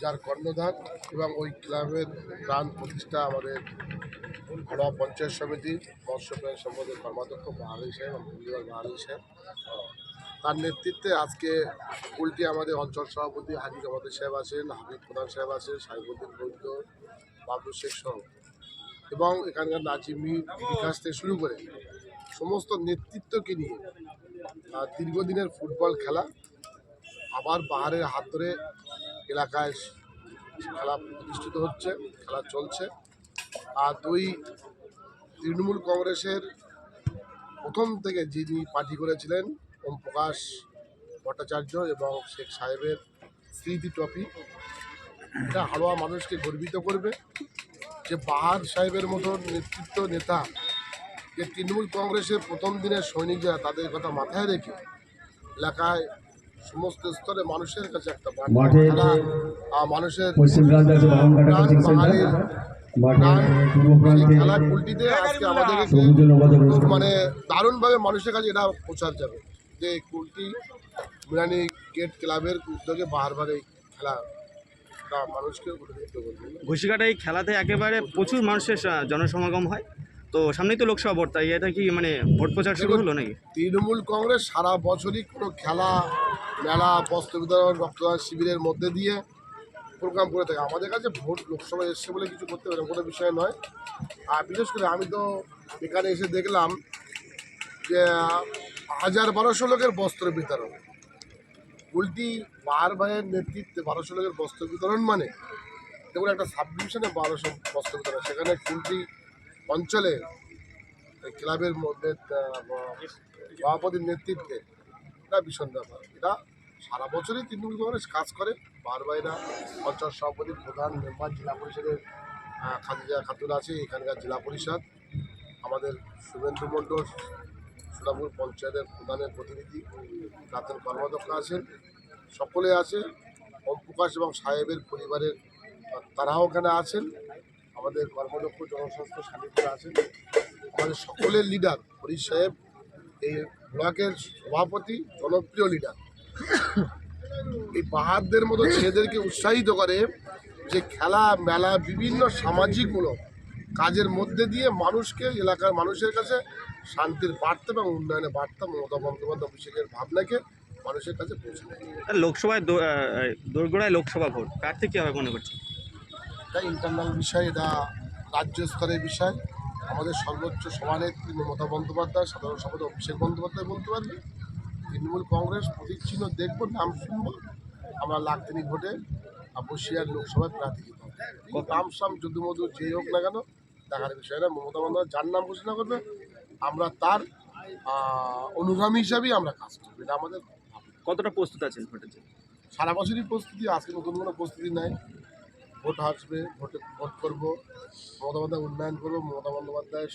যার কর্ণধার এবং ওই ক্লাবের প্রাণ প্রতিষ্ঠা আমাদের ঘরোয়া পঞ্চায়েত সমিতি মৎস্য প্রাণী সম্পদের কর্মাধ্যক্ষ বাহালি সাহেব এবং পরিবার বাহালি সাহেব। তার নেতৃত্বে আজকে উল্টি আমাদের অঞ্চল সভাপতি হাজি আমাদের সাহেব আছেন, হাবিব প্রধান সাহেব আছেন, সাহেবুদ্দিন বৈদ্য বাবু শেখ সহ। এবং এখানকার নাজিমি বিকাশ থেকে শুরু করে সমস্ত নেতৃত্বকে নিয়ে দীর্ঘদিনের ফুটবল খেলা আবার পাহাড়ের হাত ধরে এলাকায় খেলা প্রতিষ্ঠিত হচ্ছে, খেলা চলছে। আর দুই তৃণমূল কংগ্রেসের প্রথম থেকে যিনি পার্টি করেছিলেন ওম প্রকাশ ভট্টাচার্য এবং শেখ সাহেবের স্মৃতি ট্রফি, এটা হাড়োয়া মানুষকে গর্বিত করবে যে বাহার সাহেবের মতো নেতৃত্ব নেতা যে তৃণমূল কংগ্রেসের প্রথম দিনের সৈনিক যারা তাদের কথা মাথায় রেখে এলাকায় সমস্ত স্তরে মানুষের কাছে একটা মানুষের খেলার উল্টিতে আজকে আমাদের। মানে দারুণভাবে মানুষের কাছে এটা প্রচার যাবে। যে কুলটি মিরানি গেট ক্লাবের উদ্যোগে বারবার এই খেলা মানুষকে করবে। এই খেলাতে একেবারে প্রচুর মানুষের জনসমাগম হয়। তো সামনেই তো লোকসভা ভোট তাই এটা কি মানে ভোট প্রচার শুরু হলো নাকি? তৃণমূল কংগ্রেস সারা বছরই কোনো খেলা মেলা বস্ত্র বিতরণ রক্তদান শিবিরের মধ্যে দিয়ে প্রোগ্রাম করে থাকে। আমাদের কাছে ভোট লোকসভায় এসছে বলে কিছু করতে পারে কোনো বিষয় নয়। আর বিশেষ করে আমি তো এখানে এসে দেখলাম যে হাজার বারোশো লোকের বস্ত্র বিতরণ। উল্টি বার ভাইয়ের নেতৃত্বে বারোশো লোকের বস্ত্র বিতরণ মানে দেখুন একটা সাব ডিভিশনে বারোশো বস্ত্র বিতরণ। সেখানে কুলটি অঞ্চলে ক্লাবের মধ্যে সভাপতির নেতৃত্বে এটা ভীষণ ব্যাপার। এটা সারা বছরই তৃণমূল কংগ্রেস কাজ করে। বারবাইরা অঞ্চল সভাপতি, প্রধান, মেম্বার, জেলা পরিষদের খাদিজা খাতুন আছে, এখানকার জেলা পরিষদ, আমাদের শুভেন্দু মণ্ডল সোনাপুর পঞ্চায়েতের প্রধানের প্রতিনিধি, প্রাক্তন কর্মাধ্যক্ষ আছেন, সকলে আছে। ওম প্রকাশ এবং সাহেবের পরিবারের, তারাও ওখানে আছেন। আমাদের কর্মদক্ষ জনস্বাস্থ্য সান্নিধ্যে আছেন। আমাদের সকলের লিডার হরিশ সাহেব, এই ব্লকের সভাপতি, জনপ্রিয় লিডার। এই বাহাদদের মতো ছেলেদেরকে উৎসাহিত করে যে খেলা, মেলা, বিভিন্ন সামাজিকমূলক কাজের মধ্যে দিয়ে মানুষকে, এলাকার মানুষের কাছে শান্তির বার্তা এবং উন্নয়নের বার্তা মমতা বন্দ্যোপাধ্যায় অভিষেকের ভাবনাকে মানুষের কাছে পৌঁছে লোকসভায় দোরগোড়ায় লোকসভা ভোট প্রার্থী কী হবে মনে করছে এটা ইন্টারনাল বিষয় এটা রাজ্য স্তরের বিষয়। আমাদের সর্বোচ্চ সভানেত্রী মমতা বন্দ্যোপাধ্যায় সাধারণ সম্পাদক অভিষেক বন্দ্যোপাধ্যায় বলতে পারবে। তৃণমূল কংগ্রেস প্রতীক চিহ্ন দেখব নাম শুনব। আমরা লাখ তিনি ভোটে বসিয়ার লোকসভায় প্রার্থী নাম সাম যদু মধু যেই হোক না কেন দেখার বিষয় না। মমতা বন্দ্যোপাধ্যায় যার নাম ঘোষণা করবে আমরা তার অনুগামী হিসাবেই আমরা কাজ করব। এটা আমাদের কতটা প্রস্তুত আছেন ভোটের সারা বছরই প্রস্তুতি আজকে নতুন কোনো প্রস্তুতি নাই। ভোট আসবে, ভোটে ভোট করব, মমতা বন্দ্যোপাধ্যায় উন্নয়ন করব, মমতা বন্দ্যোপাধ্যায়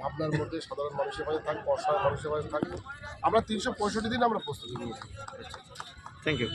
ভাবনার মধ্যে সাধারণ মানুষের পাশে থাকবে অসাধারণ মানুষের পাশে থাকবে আমরা তিনশো পঁয়ষট্টি দিন আমরা প্রস্তুতি নিয়েছি। Thank you